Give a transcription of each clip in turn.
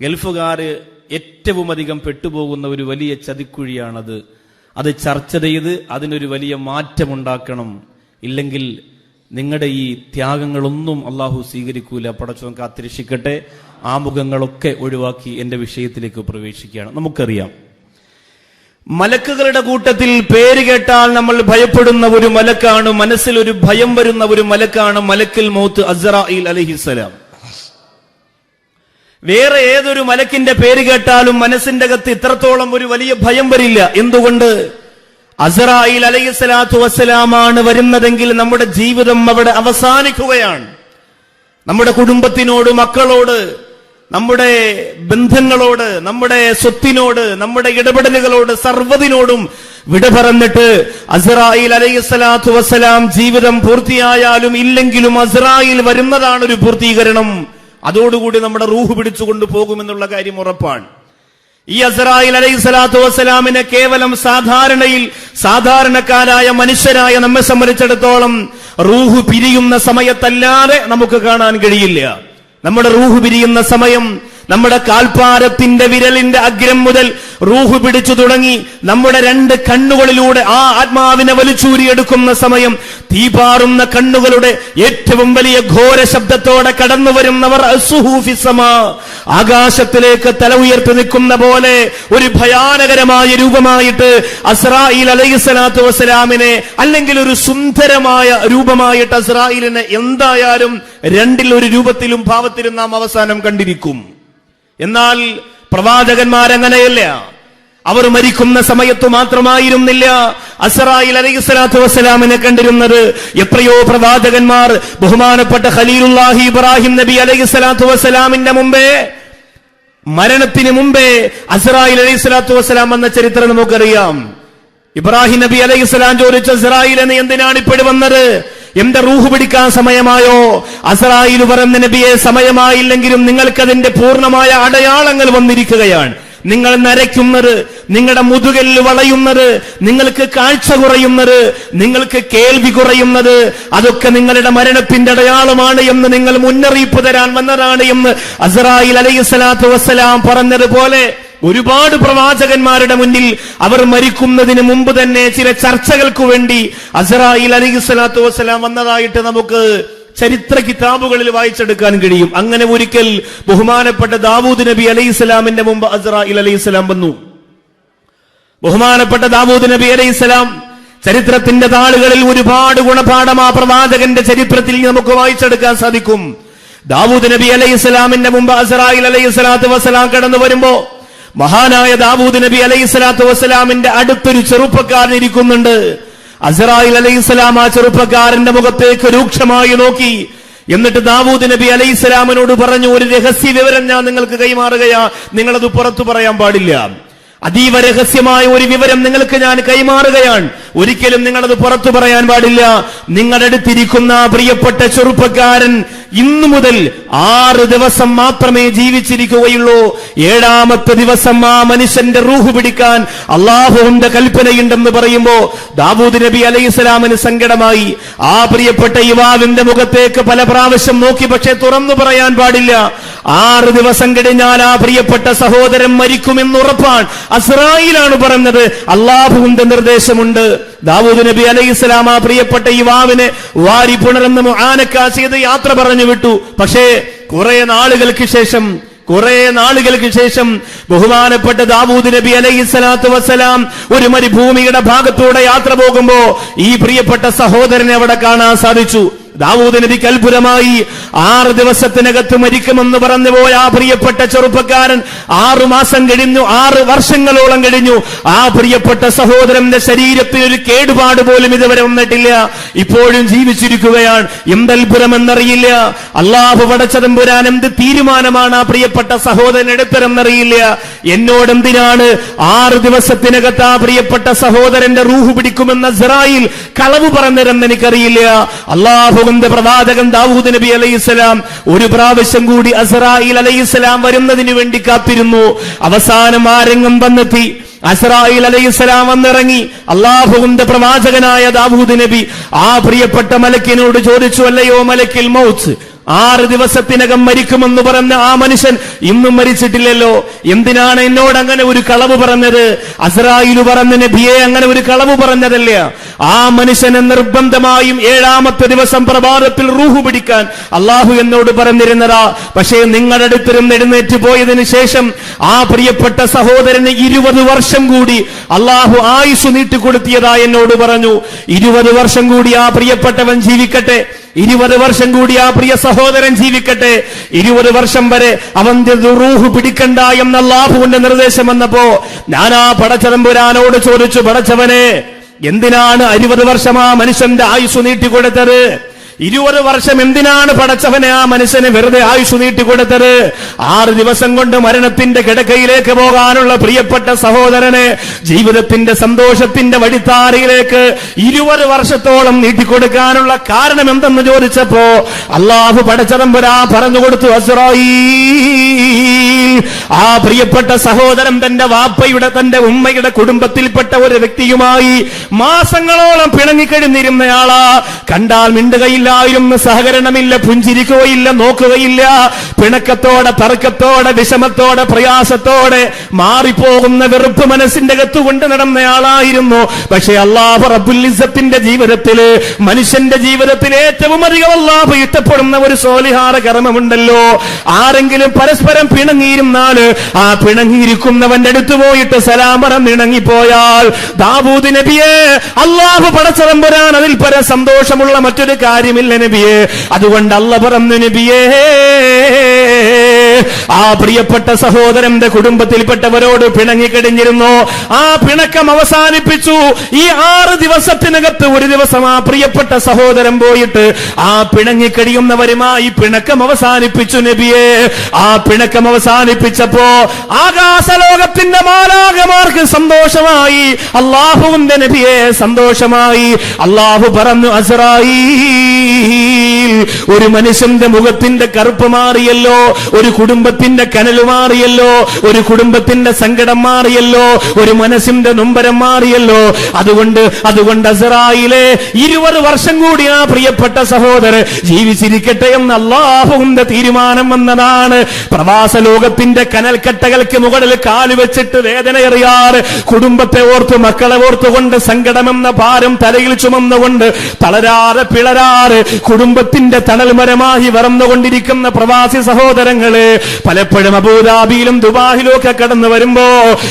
ഗൾഫുകാര് ഏറ്റവും അധികം പെട്ടുപോകുന്ന ഒരു വലിയ ചതിക്കുഴിയാണത്. അത് ചർച്ച ചെയ്ത് അതിനൊരു വലിയ മാറ്റമുണ്ടാക്കണം. ഇല്ലെങ്കിൽ നിങ്ങളുടെ ഈ ത്യാഗങ്ങളൊന്നും അള്ളാഹു സ്വീകരിക്കൂല. പടച്ചവൻ കാത്തിരക്ഷിക്കട്ടെ. ആമുഖങ്ങളൊക്കെ ഒഴിവാക്കി എന്റെ വിഷയത്തിലേക്ക് പ്രവേശിക്കുകയാണ്. നമുക്കറിയാം. മലക്കുകളുടെ കൂട്ടത്തിൽ പേര് കേട്ടാൽ നമ്മൾ ഭയപ്പെടുന്ന ഒരു മലക്കാണ്. മനസ്സിൽ ഒരു ഭയം വരുന്ന ഒരു മലക്കാണ് മലക്കിൽ മൗത്ത് അസറായിൽ അലഹിസലാം വേറെ ഏതൊരു മലക്കിന്റെ പേര് കേട്ടാലും മനസ്സിന്റെ അകത്ത് ഇത്രത്തോളം ഒരു വലിയ ഭയം വരില്ല. എന്തുകൊണ്ട്? അസറായിൽ അലഹിസ്സലാത്തു വസ്സലാമാണ് വരുന്നതെങ്കിൽ നമ്മുടെ ജീവിതം അവിടെ അവസാനിക്കുകയാണ്. നമ്മുടെ കുടുംബത്തിനോട് മക്കളോട് നമ്മുടെ ബന്ധങ്ങളോട് നമ്മുടെ സ്വത്തിനോട് നമ്മുടെ ഇടപെടലുകളോട് സർവതിനോടും വിട പറഞ്ഞിട്ട് അസറായിൽ അലൈഹിസ്സലാത്തു വസ്സലാം ജീവിതം പൂർത്തിയായാലും ഇല്ലെങ്കിലും അസറായിൽ വരുന്നതാണ് ഒരു പൂർത്തീകരണം. അതോടുകൂടി നമ്മുടെ റൂഹ് പിടിച്ചുകൊണ്ട് പോകുമെന്നുള്ള കാര്യം ഉറപ്പാണ്. ഈ അസറായിൽ അലൈഹി സ്വലാത്തു വസ്സലാമിനെ കേവലം സാധാരണയിൽ സാധാരണക്കാരായ മനുഷ്യരായ നമ്മെ സംബന്ധിച്ചിടത്തോളം റൂഹ് പിരിയുന്ന സമയത്തല്ലാതെ നമുക്ക് കാണാൻ കഴിയില്ല. നമ്മുടെ റൂഹ് പിരിയുന്ന സമയം നമ്മുടെ കാൽപ്പാരത്തിന്റെ വിരലിന്റെ അഗ്രം മുതൽ റൂഹ് പിടിച്ചു തുടങ്ങി നമ്മുടെ രണ്ട് കണ്ണുകളിലൂടെ ആ ആത്മാവിനെ വലിച്ചൂരിയെടുക്കുന്ന സമയം തീപാറുന്ന കണ്ണുകളുടെ ഏറ്റവും വലിയ ഘോര ശബ്ദത്തോടെ കടന്നു വരുന്നവർ. ആകാശത്തിലേക്ക് തല ഉയർത്തി നിൽക്കുന്ന പോലെ ഒരു ഭയാനകരമായ രൂപമായിട്ട് അസ്രായിൽ അലൈഹി സ്വലാത്തു വസ്സലാമിനെ അല്ലെങ്കിൽ ഒരു സുന്ദരമായ രൂപമായിട്ട് അസ്രായിലിനെ എന്തായാലും രണ്ടിൽ ഒരു രൂപത്തിലും ഭാവത്തിലും നാം അവസാനം കണ്ടിരിക്കും എന്നാൽ പ്രവാചകന്മാരങ്ങനെയല്ല. അവർ മരിക്കുന്ന സമയത്ത് മാത്രമായിരുന്നില്ല. അസറായിൽ അലൈഹിസ്സലാത്തു വസ്സലാമിനെ കണ്ടിരുന്നത് എത്രയോ പ്രവാചകന്മാർ ബഹുമാനപ്പെട്ട ഖലീലുല്ലാഹി ഇബ്രാഹിം നബി അലൈഹിസ്സലാത്തു വസ്സലാമിന്റെ മുമ്പേ മരണത്തിന് മുമ്പേ അസറായിൽ അലൈഹിസ്സലാത്തു വസ്സലാം എന്ന ചരിത്രം നമുക്കറിയാം. ഇബ്രാഹിം നബി അലൈഹി സ്വലാം ചോദിച്ച അസറായിൽ എന്തിനാണ് ഇപ്പോഴും വന്നത്? എന്റെ റൂഹ് പിടിക്കാൻ സമയമായോ? അസറായിൽ പറഞ്ഞ നബിയെ സമയമായില്ലെങ്കിലും നിങ്ങൾക്കതിന്റെ പൂർണമായ അടയാളങ്ങൾ വന്നിരിക്കുകയാണ്. നിങ്ങൾ നരയ്ക്കുന്നത് നിങ്ങളുടെ മുതുകൽ വളയുന്നത് നിങ്ങൾക്ക് കാഴ്ച കുറയുന്നത് നിങ്ങൾക്ക് കേൾവി കുറയുന്നത് അതൊക്കെ നിങ്ങളുടെ മരണത്തിന്റെ അടയാളമാണ് എന്ന് നിങ്ങൾ മുന്നറിയിപ്പ് തരാൻ വന്നതാണ് എന്ന് അസറായിൽ അലൈഹി സ്വലാത്തു വസ്സലാം പറഞ്ഞതുപോലെ ഒരുപാട് പ്രവാചകന്മാരുടെ മുന്നിൽ അവർ മരിക്കുന്നതിന് മുമ്പ് തന്നെ ചില ചർച്ചകൾക്ക് വേണ്ടി അസറായിൽ അലഹി സ്വലാത്തു വസ്സലാം വന്നതായിട്ട് നമുക്ക് ചരിത്ര കിതാബുകളിൽ വായിച്ചെടുക്കാൻ കഴിയും. അങ്ങനെ ഒരിക്കൽ ബഹുമാനപ്പെട്ട ദാവൂദ് നബി അലൈഹി സ്വലാമിന്റെ മുമ്പ് അസറായിൽ അലൈഹി സ്വലാം വന്നു. ബഹുമാനപ്പെട്ട ദാവൂദ് നബി അലൈഹി സ്വലാം ചരിത്രത്തിന്റെ താളുകളിൽ ഒരുപാട് ഗുണപാഠം ആ പ്രവാചകന്റെ ചരിത്രത്തിൽ നമുക്ക് വായിച്ചെടുക്കാൻ സാധിക്കും. ദാവൂദ് നബി അലൈഹി സ്വലാമിന്റെ മുമ്പ് അസറായിൽ അലൈഹി സ്വലാത്തു വസ്സലാം കടന്നു വരുമ്പോ മഹാനായ ദാവൂദ് നബി അലൈഹി സ്വലാത്തു വസ്സലാമിന്റെ അടുത്തൊരു ചെറുപ്പക്കാരൻ ഇരിക്കുന്നുണ്ട്. അസറായിൽ അലൈഹി സ്വലാം ആ ചെറുപ്പക്കാരന്റെ മുഖത്തേക്ക് രൂക്ഷമായി നോക്കി. എന്നിട്ട് ദാവൂദ് നബി അലൈഹി സ്വലാമിനോട് പറഞ്ഞു ഒരു രഹസ്യ വിവരം ഞാൻ നിങ്ങൾക്ക് കൈമാറുകയാ. നിങ്ങളത് പുറത്തു പറയാൻ പാടില്ല. അതീവ രഹസ്യമായ ഒരു വിവരം നിങ്ങൾക്ക് ഞാൻ കൈമാറുകയാണ്. ഒരിക്കലും നിങ്ങളത് പുറത്തു പറയാൻ പാടില്ല. നിങ്ങളുടെ അടുത്തിരിക്കുന്ന പ്രിയപ്പെട്ട ചെറുപ്പക്കാരൻ ഇന്നു മുതൽ ആറ് ദിവസം മാത്രമേ ജീവിച്ചിരിക്കുകയുള്ളൂ. ഏഴാമത്തെ ദിവസം ആ മനുഷ്യന്റെ റൂഹ് പിടിക്കാൻ അള്ളാഹുവിന്റെ കൽപ്പനയുണ്ടെന്ന് പറയുമ്പോ ദാവൂദ് നബി അലൈഹി സ്വലാമിന് സങ്കടമായി. ആ പ്രിയപ്പെട്ട യുവാവിന്റെ മുഖത്തേക്ക് പല പ്രാവശ്യം നോക്കി പക്ഷേ തുറന്നു പറയാൻ പാടില്ല. ആറ് ദിവസം കഴിഞ്ഞാൽ ആ പ്രിയപ്പെട്ട സഹോദരൻ മരിക്കുമെന്ന് ഉറപ്പാൻ അസ്രായിലാണ് പറഞ്ഞത് അള്ളാഹുവിന്റെ നിർദ്ദേശമുണ്ട്. ദാവൂദ് നബി അലൈഹി സ്വലാം ആ പ്രിയപ്പെട്ട യുവാവിനെ വാരി പുണർന്ന് ആനക്കാ ചെയ്ത് യാത്ര പറഞ്ഞു വിട്ടു. പക്ഷേ കുറെ നാളുകൾക്ക് ശേഷം കുറെ നാളുകൾക്ക് ശേഷം ബഹുമാനപ്പെട്ട ദാവൂദ് നബി അലൈഹി സ്വലാത്തു വസ്സലാം ഒരു മരുഭൂമിയുടെ ഭാഗത്തൂടെ യാത്ര പോകുമ്പോ ഈ പ്രിയപ്പെട്ട സഹോദരനെ അവിടെ കാണാൻ സാധിച്ചു. ദാവൂദ് നബിക്ക് അത്ഭുതമായി ആറ് ദിവസത്തിനകത്ത് മരിക്കുമെന്ന് പറഞ്ഞു പോയ ആ പ്രിയപ്പെട്ട ചെറുപ്പക്കാരൻ ആറു മാസം കഴിഞ്ഞു ആറ് വർഷങ്ങളോളം കഴിഞ്ഞു. ആ പ്രിയപ്പെട്ട സഹോദരന്റെ ശരീരത്തിന് ഒരു കേടുപാട് പോലും ഇതുവരെ വന്നിട്ടില്ല. ഇപ്പോഴും ജീവിച്ചിരിക്കുകയാണ്. എന്തത്ഭുതമെന്നറിയില്ല. അള്ളാഹു പടച്ചതമ്പുരാൻ എന്ത് തീരുമാനമാണ് ആ പ്രിയപ്പെട്ട സഹോദരൻ എടുത്തരെന്നറിയില്ല എന്നോട് എന്തിനാണ് ആറ് ദിവസത്തിനകത്ത് ആ പ്രിയപ്പെട്ട സഹോദരന്റെ റൂഹ് പിടിക്കുമെന്ന സിറായിൽ കളവ് പറഞ്ഞിരുന്ന് എനിക്കറിയില്ല. അള്ളാഹുവിന്റെ പ്രവാചകൻ ദാവൂദ് നബി അലൈഹിസ്സലാം ഒരു പ്രാവശ്യം കൂടി അസറായിൽ അലൈഹിസ്സലാം വരുന്നതിന് വേണ്ടി കാത്തിരുന്നു. അവസാനം ആരെങ്ങും വന്നെത്തി? അസറായിൽ അലൈഹിസ്സലാം വന്നിറങ്ങി. അള്ളാഹുവിന്റെ പ്രവാചകനായ ദാവൂദ് നബി ആ പ്രിയപ്പെട്ട മലക്കിനോട് ചോദിച്ചു അല്ലയോ മലക്കിൽ മൗത്ത് ആറ് ദിവസത്തിനകം മരിക്കുമെന്ന് പറഞ്ഞ ആ മനുഷ്യൻ ഇന്നും മരിച്ചിട്ടില്ലല്ലോ. എന്തിനാണ് എന്നോട് അങ്ങനെ ഒരു കളവ് പറഞ്ഞത്? അസറായിലു പറഞ്ഞ നബിയെ അങ്ങനെ ഒരു കളവ് പറഞ്ഞതല്ല? ആ മനുഷ്യനെ നിർബന്ധമായും ഏഴാമത്തെ ദിവസം പ്രഭാതത്തിൽ റൂഹു പിടിക്കാൻ അള്ളാഹു എന്നോട് പറഞ്ഞിരുന്നതാ. പക്ഷേ നിങ്ങളുടെ അടുത്തിരുന്ന് എഴുന്നേറ്റ് പോയതിന് ശേഷം ആ പ്രിയപ്പെട്ട സഹോദരന് ഇരുപത് വർഷം കൂടി അള്ളാഹു ആയുസ് നീട്ടിക്കൊടുത്തിയതാ എന്നോട് പറഞ്ഞു. ഇരുപത് വർഷം കൂടി ആ പ്രിയപ്പെട്ടവൻ ജീവിക്കട്ടെ. ഇരുപത് വർഷം കൂടി ആ പ്രിയ സഹോദരൻ ജീവിക്കട്ടെ. ഇരുപത് വർഷം വരെ അവന്റെ ദുറൂഹ് പിടിക്കണ്ട എന്ന ലാഭുവിന്റെ നിർദ്ദേശം വന്നപ്പോ ആ പടച്ചതമ്പുരാനോട് ചോദിച്ചു പടച്ചവനെ എന്തിനാണ് അരുപത് വർഷം ആ മനുഷ്യന്റെ ആയുസ് നീട്ടിക്കൊടുത്തത്? ഇരുപത് വർഷം എന്തിനാണ് പടച്ചവനെ ആ മനുഷ്യനെ വെറുതെ ആയുസ് നീട്ടിക്കൊടുത്തത് ആറ് ദിവസം കൊണ്ട് മരണത്തിന്റെ കിടക്കയിലേക്ക് പോകാനുള്ള പ്രിയപ്പെട്ട സഹോദരനെ ജീവിതത്തിന്റെ സന്തോഷത്തിന്റെ വഴിത്താരയിലേക്ക് ഇരുപത് വർഷത്തോളം നീട്ടിക്കൊടുക്കാനുള്ള കാരണം എന്തെന്ന് ചോദിച്ചപ്പോ അള്ളാഹു പടച്ചതമ്പുരാ പറഞ്ഞു കൊടുത്തു അസുറായി ആ പ്രിയപ്പെട്ട സഹോദരൻ തന്റെ വാപ്പയുടെ തന്റെ ഉമ്മയുടെ കുടുംബത്തിൽപ്പെട്ട ഒരു വ്യക്തിയുമായി മാസങ്ങളോളം പിണങ്ങിക്കഴിഞ്ഞിരുന്നയാളാ കണ്ടാൽ മിണ്ടുകയില്ലായിരുന്നു സഹകരണമില്ല പുഞ്ചിരിക്കുകയില്ല നോക്കുകയില്ല. പിണക്കത്തോടെ തർക്കത്തോടെ വിഷമത്തോടെ പ്രയാസത്തോടെ മാറിപ്പോകുന്ന വെറുപ്പ് മനസ്സിന്റെ അകത്തുകൊണ്ട് നടന്നയാളായിരുന്നു. പക്ഷെ അള്ളാഹു റബുല്ലിസത്തിന്റെ ജീവിതത്തിൽ മനുഷ്യന്റെ ജീവിതത്തിൽ ഏറ്റവും അധികം അള്ളാഹു ഇഷ്ടപ്പെടുന്ന ഒരു സോലിഹാര കർമ്മമുണ്ടല്ലോ. ആരെങ്കിലും പരസ്പരം പിണങ്ങിയിരുന്നാൽ ആ പിണങ്ങിയിരിക്കുന്നവന്റെ അടുത്ത് പോയിട്ട് സലാമറം ഇണങ്ങിപ്പോയാൽ ദാവൂദ് നബിയെ അള്ളാഹു പടച്ചതമ്പുരാൻ അതിൽ പര സന്തോഷമുള്ള മറ്റൊരു കാര്യമില്ല നബിയെ. അതുകൊണ്ട് അല്ല പറഞ്ഞു നബിയേ. ആ പ്രിയപ്പെട്ട സഹോദരന്റെ കുടുംബത്തിൽപ്പെട്ടവരോട് പിണങ്ങിക്കടിഞ്ഞിരുന്നു ആ പിണക്കം അവസാനിപ്പിച്ചു. ഈ ആറ് ദിവസത്തിനകത്ത് ഒരു ദിവസം ആ പ്രിയപ്പെട്ട സഹോദരൻ പോയിട്ട് ആ പിണങ്ങിക്കഴിയുന്നവരുമായി പിണക്കം അവസാനിപ്പിച്ചു നബിയെ. ആ പിണക്കം അവസാനിപ്പിച്ചപ്പോ ആകാശലോകത്തിന്റെ മാലാകമാർക്ക് സന്തോഷമായി. അള്ളാഹുവിന്റെ നബിയെ സന്തോഷമായി. അള്ളാഹു പറഞ്ഞു അസറായി ഒരു മനുഷ്യന്റെ മുഖത്തിന്റെ കറുപ്പ് മാറിയല്ലോ. ഒരു കുടുംബത്തിന്റെ കനൽ മാറിയല്ലോ ഒരു കുടുംബത്തിന്റെ സങ്കടം മാറിയല്ലോ ഒരു മനസ്സിന്റെ നൊമ്പരം മാറിയല്ലോ. അതുകൊണ്ട് അതുകൊണ്ട് അസറായിലെ ഇരുപത് വർഷം കൂടി ആ പ്രിയപ്പെട്ട സഹോദരൻ. ജീവിച്ചിരിക്കട്ടെ എന്ന് അള്ളാഹുവിന്റെ തീരുമാനം വന്നതാണ്. പ്രവാസ ലോകത്തിന്റെ കനൽക്കട്ടകൾക്ക് മുകളിൽ കാൽ വെച്ചിട്ട് വേദനയറിയാറ് കുടുംബത്തെ ഓർത്ത് മക്കളെ ഓർത്തുകൊണ്ട് സങ്കടമെന്ന ഭാരം തലയിൽ ചുമന്നുകൊണ്ട് തളരാറ് പിളരാറ്. കുടുംബത്തിന്റെ തണൽമരമായി വറന്നുകൊണ്ടിരിക്കുന്ന പ്രവാസി സഹോദരങ്ങൾ പലപ്പോഴും അബൂദാബിയിലും ദുബാഹിലും ഒക്കെ കടന്നു വരുമ്പോ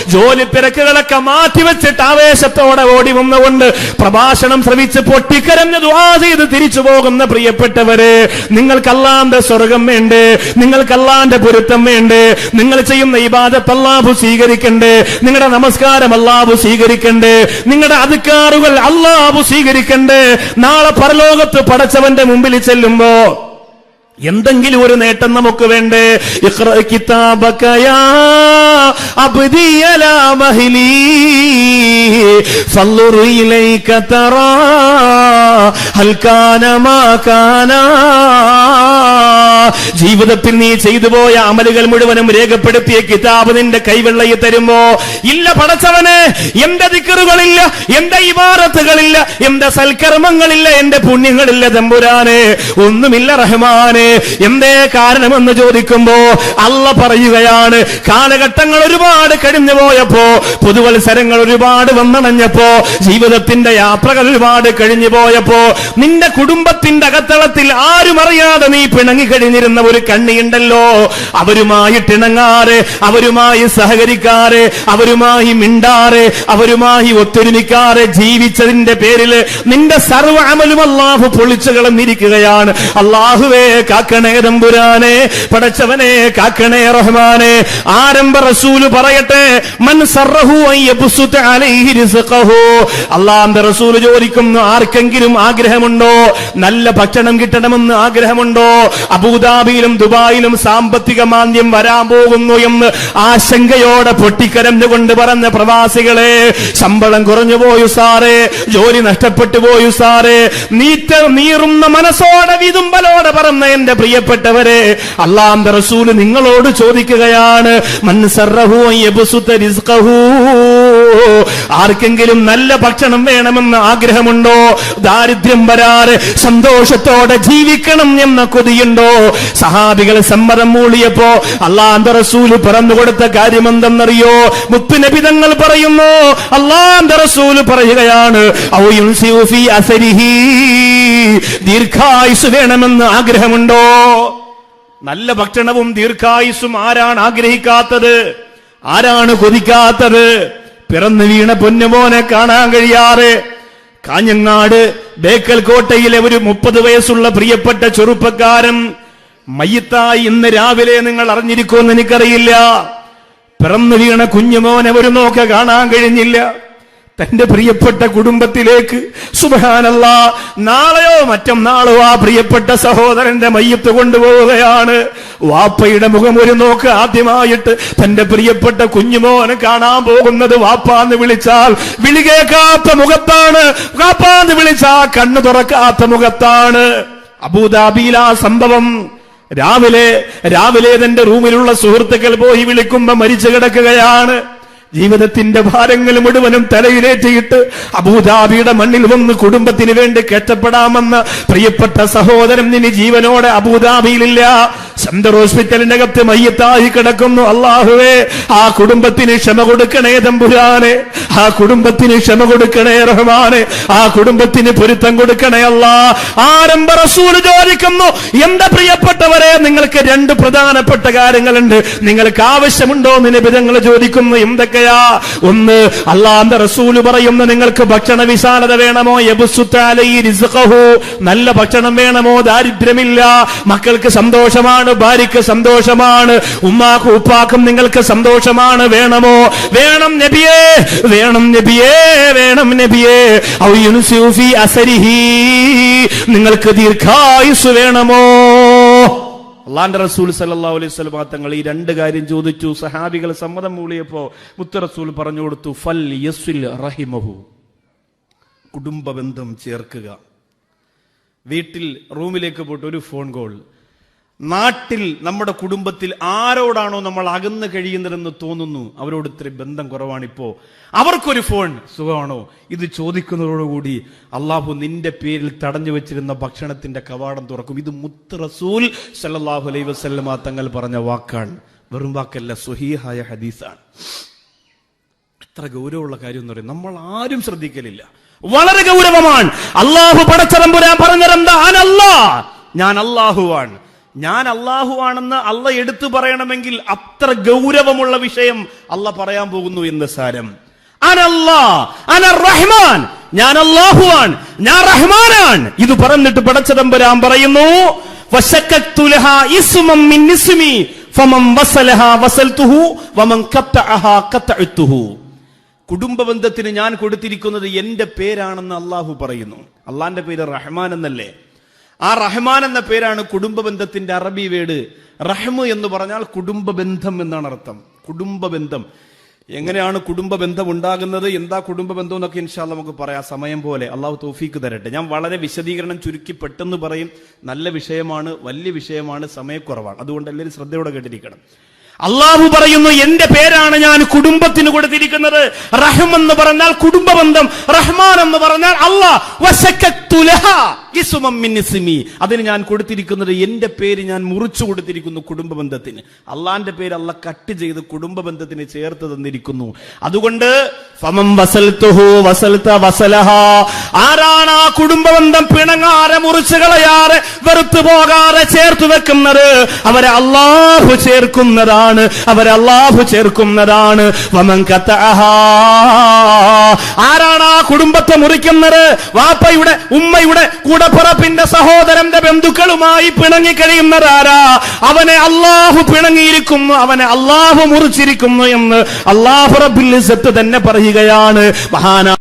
ജോലി തിരക്കുകളൊക്കെ മാറ്റിവെച്ചിട്ട് ആവേശത്തോടെ ഓടി വന്നുകൊണ്ട് പ്രഭാഷണം ശ്രമിച്ച് പൊട്ടിക്കരഞ്ഞ് ദുആ ചെയ്ത് തിരിച്ചു പോകുന്ന പ്രിയപ്പെട്ടവര് നിങ്ങൾക്കല്ലാണ്ട് സ്വർഗം വേണ്ടേ? നിങ്ങൾക്കല്ലാണ്ട് പൊരുത്തം വേണ്ടേ? നിങ്ങൾ ചെയ്യുന്ന ഇബാദത്ത് അല്ലാഹു സ്വീകരിക്കണ്ടേ? നിങ്ങളുടെ നമസ്കാരം അല്ലാഹു സ്വീകരിക്കണ്ടേ? നിങ്ങളുടെ അധികാറുകൾ അല്ലാഹു സ്വീകരിക്കണ്ടേ? നാളെ പരലോകത്ത് പടച്ചവന്റെ മുമ്പിൽ ചെല്ലുമ്പോ എന്തെങ്കിലും ഒരു നേട്ടം നമുക്ക് വേണ്ടേ? ജീവിതത്തിൽ നീ ചെയ്തു പോയ അമലുകൾ മുഴുവനും രേഖപ്പെടുത്തിയ കിതാബ് നിന്റെ കൈവെള്ളയിൽ തരുമ്പോ ഇല്ല പടച്ചവന് എന്റെ ദിക്കറുകളില്ല എന്റെ ഇമാറത്തുകളില്ല എന്റെ സൽക്കർമ്മങ്ങളില്ല എന്റെ പുണ്യങ്ങളില്ല തമ്പുരാനെ. ഒന്നുമില്ല റഹ്മാന്. എന്തേ കാരണമെന്ന് ചോദിക്കുമ്പോ അല്ല പറയുകയാണ്. കാലഘട്ടങ്ങൾ ഒരുപാട് കഴിഞ്ഞു പോയപ്പോ പുതുവത്സരങ്ങൾ ഒരുപാട് വന്നണഞ്ഞപ്പോ ജീവിതത്തിന്റെ യാത്രകൾ ഒരുപാട് കഴിഞ്ഞു പോയപ്പോ നിന്റെ കുടുംബത്തിന്റെ അകത്തളത്തിൽ ആരും അറിയാതെ നീ പിണങ്ങി കഴിഞ്ഞിരുന്ന ഒരു കണ്ണിയുണ്ടല്ലോ. അവരുമായിട്ട് ഇണങ്ങാറ് അവരുമായി സഹകരിക്കാറ് അവരുമായി മിണ്ടാറ് അവരുമായി ഒത്തൊരുമിക്കാറ് ജീവിച്ചതിന്റെ പേരിൽ നിന്റെ സർവ അമലും അള്ളാഹു പൊളിച്ചു കളഞ്ഞിരിക്കുകയാണ്. അള്ളാഹുവേ കാക്കണേ തമ്പുരാനെ പടച്ചവനെ കാക്കണേ റഹ്മാനെ. ആരംഭ റസൂൽ പറയട്ടെ അള്ളാന്റെ റസൂൽ ചോദിക്കുന്നു ആർക്കെങ്കിലും ആഗ്രഹമുണ്ടോ? നല്ല ഭക്ഷണം കിട്ടണമെന്ന് ആഗ്രഹമുണ്ടോ? അബുദാബിയിലും ദുബായിലും സാമ്പത്തിക മാന്ദ്യം വരാൻ പോകുന്നു എന്ന് ആശങ്കയോടെ പൊട്ടിക്കരഞ്ഞുകൊണ്ട് പറഞ്ഞ പ്രവാസികളെ ശമ്പളം കുറഞ്ഞു പോയു സാറേ ജോലി നഷ്ടപ്പെട്ടു പോയു സാറേ. നീറ്റ നീറുന്ന മനസ്സോടെ വിതുമ്പലോടെ പറഞ്ഞ എന്റെ പ്രിയപ്പെട്ടവരെ അള്ളാന്റെ റസൂൽ നിങ്ങളോട് ചോദിക്കുകയാണ് മൻ ആർക്കെങ്കിലും നല്ല ഭക്ഷണം വേണമെന്ന് ആഗ്രഹമുണ്ടോ? ദാരിദ്ര്യം വരാറ് സന്തോഷത്തോടെ ജീവിക്കണം എന്ന കൊതിയുണ്ടോ? സഹാബികൾ സമ്മതം മൂളിയപ്പോ അള്ളാന്റെ റസൂൽ കൊടുത്ത കാര്യം എന്തെന്നറിയോ മുത്തുനബിതങ്ങൾ പറയുന്നു അള്ളാന്റെ പറയുകയാണ്. ദീർഘായുസ് വേണമെന്ന് ആഗ്രഹമുണ്ടോ? നല്ല ഭക്ഷണവും ദീർഘായുസ്സും ആരാണ് ആഗ്രഹിക്കാത്തത്? ആരാണ് കൊതിക്കാത്തത്? പിറന്നു വീണ പൊന്നുമോനെ കാണാൻ കഴിയാറ്. കാഞ്ഞങ്ങാട് ബേക്കൽ കോട്ടയിലെ ഒരു മുപ്പത് വയസ്സുള്ള പ്രിയപ്പെട്ട ചെറുപ്പക്കാരൻ. മയ്യത്തായി ഇന്ന് രാവിലെ നിങ്ങൾ അറിഞ്ഞിരിക്കുമെന്ന് എനിക്കറിയില്ല. പിറന്നു വീണ കുഞ്ഞുമോനെ ഒരു നോക്ക കാണാൻ കഴിഞ്ഞില്ല. തന്റെ പ്രിയപ്പെട്ട കുടുംബത്തിലേക്ക് സുബാനല്ല നാളെയോ മറ്റം നാളോ ആ പ്രിയപ്പെട്ട സഹോദരന്റെ മയ്യത്ത് കൊണ്ടുപോവുകയാണ്. വാപ്പയുടെ മുഖം ഒരു നോക്ക് ആദ്യമായിട്ട് തന്റെ പ്രിയപ്പെട്ട കുഞ്ഞുമോന് കാണാൻ പോകുന്നത് വാപ്പാന്ന് വിളിച്ചാൽ വിളി കേൾക്കാത്ത മുഖത്താണ്. വാപ്പാന്ന് വിളിച്ചാൽ കണ്ണു തുറക്കാത്ത മുഖത്താണ്. അബൂദാബിയിൽ ആ സംഭവം. രാവിലെ രാവിലെ തന്റെ റൂമിലുള്ള സുഹൃത്തുക്കൾ പോയി വിളിക്കുമ്പോ മരിച്ചു കിടക്കുകയാണ്. ജീവിതത്തിന്റെ ഭാരങ്ങൾ മുഴുവനും തലയിലേറ്റിയിട്ട് അബൂദാബിയുടെ മണ്ണിൽ വന്ന് കുടുംബത്തിന് വേണ്ടി കെട്ടപ്പെടാമെന്ന് പ്രിയപ്പെട്ട സഹോദരൻ ഇനി ജീവനോടെ അബൂദാബിയിലില്ല. സെന്റർ ഹോസ്പിറ്റലിന്റെ അകത്ത് മയ്യത്തായി കിടക്കുന്നു. അള്ളാഹുവേ ആ കുടുംബത്തിന് ക്ഷമ കൊടുക്കണേ തമ്പുരാനെ. ആ കുടുംബത്തിന് ക്ഷമ കൊടുക്കണേ റഹ്മാനെ. ആ കുടുംബത്തിന് പൊരുത്തം കൊടുക്കണേ അല്ലാ. ആരംഭ റസൂൽ ചോദിക്കുന്നു എന്റെ പ്രിയപ്പെട്ടവരെ നിങ്ങൾക്ക് രണ്ട് പ്രധാനപ്പെട്ട കാര്യങ്ങളുണ്ട്. നിങ്ങൾക്ക് ആവശ്യമുണ്ടോ? നിലവിധങ്ങൾ ചോദിക്കുന്നു എന്തൊക്കെയാ ഒന്ന് അള്ളാന്റെ റസൂൽ പറയുന്ന നിങ്ങൾക്ക് ഭക്ഷണ വിശാലത വേണമോ. നല്ല ഭക്ഷണം വേണമോ? ദാരിദ്ര്യമില്ല. മക്കൾക്ക് സന്തോഷമാണ് ഭാര്യയ്ക്ക് സന്തോഷമാണ് ഉമ്മാക്കും ഉപ്പാക്കും നിങ്ങൾക്ക് സന്തോഷമാണ്. വേണമോ? വേണം നബിയേ വേണം നബിയേ വേണം നബിയേ. ഔ യുൻസിഉ ഫീ അസരിഹി. നിങ്ങൾക്ക് ദീർഘായുസ് വേണമോ? അള്ളാന്റെ റസൂൽ സല്ലാ അലൈഹി വസല്ലം തങ്ങൾ ഈ രണ്ട് കാര്യം ചോദിച്ചു. സഹാബികൾ സമ്മതം മൂളിയപ്പോ മുത്ത റസൂൽ പറഞ്ഞു കൊടുത്തു ഫൽ യസ്വിൽ റഹിമഹു. കുടുംബ ബന്ധം ചേർക്കുക. വീട്ടിൽ റൂമിലേക്ക് പോയിട്ട് ഒരു ഫോൺ കോൾ. നാട്ടിൽ നമ്മുടെ കുടുംബത്തിൽ ആരോടാണോ നമ്മൾ അകന്ന് കഴിയുന്നതെന്ന് തോന്നുന്നു അവരോട് ഇത്രയും ബന്ധം കുറവാണിപ്പോ. അവർക്കൊരു ഫോൺ സുഖമാണോ? ഇത് ചോദിക്കുന്നതോടുകൂടി അള്ളാഹു നിന്റെ പേരിൽ തടഞ്ഞു വെച്ചിരുന്ന ഭക്ഷണത്തിന്റെ കവാടം തുറക്കും. ഇത് മുത്ത് റസൂൽ സല്ലല്ലാഹു അലൈഹി വസല്ലമ തങ്ങൾ പറഞ്ഞ വാക്കാണ്. വെറും വാക്കല്ല സുഹീഹായ ഹദീസാണ്. എത്ര ഗൗരവമുള്ള കാര്യം എന്ന് പറയും നമ്മൾ ആരും ശ്രദ്ധിക്കലില്ല. വളരെ ഗൗരവമാണ്. അള്ളാഹു പടച്ചതമ്പുരാൻ അനല്ലാ ഞാൻ അള്ളാഹുവാണ് ഞാൻ അള്ളാഹു ആണെന്ന് അല്ല എടുത്തു പറയണമെങ്കിൽ അത്ര ഗൗരവമുള്ള വിഷയം അല്ല പറയാൻ പോകുന്നു എന്ന് സാരം. റഹ്മാൻ. ഞാൻ അള്ളാഹുവാൻ ഞാൻ റഹ്മാനാണ് ഇത് പറഞ്ഞിട്ട് പടച്ചതമ്പുരാൻ പറയുന്നു കുടുംബ ബന്ധത്തിന് ഞാൻ കൊടുത്തിരിക്കുന്നത് എന്റെ പേരാണെന്ന് അള്ളാഹു പറയുന്നു. അള്ളാന്റെ പേര് റഹ്മാൻ എന്നല്ലേ? ആ റഹ്മാൻ എന്ന പേരാണ് കുടുംബ ബന്ധത്തിന്റെ അറബി വേട്. റഹ്മു എന്ന് പറഞ്ഞാൽ കുടുംബ ബന്ധം എന്നാണ് അർത്ഥം. കുടുംബ ബന്ധം എങ്ങനെയാണ് കുടുംബ ബന്ധം ഉണ്ടാകുന്നത്? എന്താ കുടുംബ ബന്ധം എന്നൊക്കെ ഇൻഷാല്ല നമുക്ക് പറയാം. സമയം പോലെ അള്ളാഹു തോഫീക്ക് തരട്ടെ. ഞാൻ വളരെ വിശദീകരണം ചുരുക്കി പെട്ടെന്ന് പറയും. നല്ല വിഷയമാണ് വലിയ വിഷയമാണ് സമയക്കുറവാണ്. അതുകൊണ്ട് എല്ലാവരും ശ്രദ്ധയോടെ കേട്ടിരിക്കണം. അള്ളാഹു പറയുന്നു എന്റെ പേരാണ് ഞാൻ കുടുംബത്തിന് കൊടുത്തിരിക്കുന്നത്. റഹം എന്ന് പറഞ്ഞാൽ കുടുംബ ബന്ധം റഹ്മാൻ എന്ന് പറഞ്ഞാൽ അള്ളാഹ്. അതിന് ഞാൻ കൊടുത്തിരിക്കുന്നത് എന്റെ പേര് ഞാൻ മുറിച്ചു കൊടുത്തിരിക്കുന്നു കുടുംബ ബന്ധത്തിന് അള്ളാന്റെ പേര് അല്ല കട്ട് ചെയ്ത് കുടുംബ ബന്ധത്തിന് ചേർത്ത് തന്നിരിക്കുന്നു. അതുകൊണ്ട് ആരാണ് ആ കുടുംബബന്ധം പിണങ്ങാറെ മുറിച്ചു കളയാറെ വെറുത്തു പോകാറെ ചേർത്ത് വെക്കുന്നത്? അവരെ അള്ളാഹു ചേർക്കുന്നതാണ്. അവരെ അള്ളാഹു ചേർക്കുന്നതാണ്. ആരാണ് ആ കുടുംബത്തെ മുറിക്കുന്നത്? വാപ്പയുടെ ഉമ്മയുടെ കൂടപ്പുറപ്പിന്റെ സഹോദരന്റെ ബന്ധുക്കളുമായി പിണങ്ങി കഴിയുന്നതാരാ അവനെ അള്ളാഹു പിണങ്ങിയിരിക്കുന്നു അവനെ അള്ളാഹു മുറിച്ചിരിക്കുന്നു എന്ന് അള്ളാഹു റബിൽ തന്നെ തന്നെ പറയുകയാണ് മഹാനാ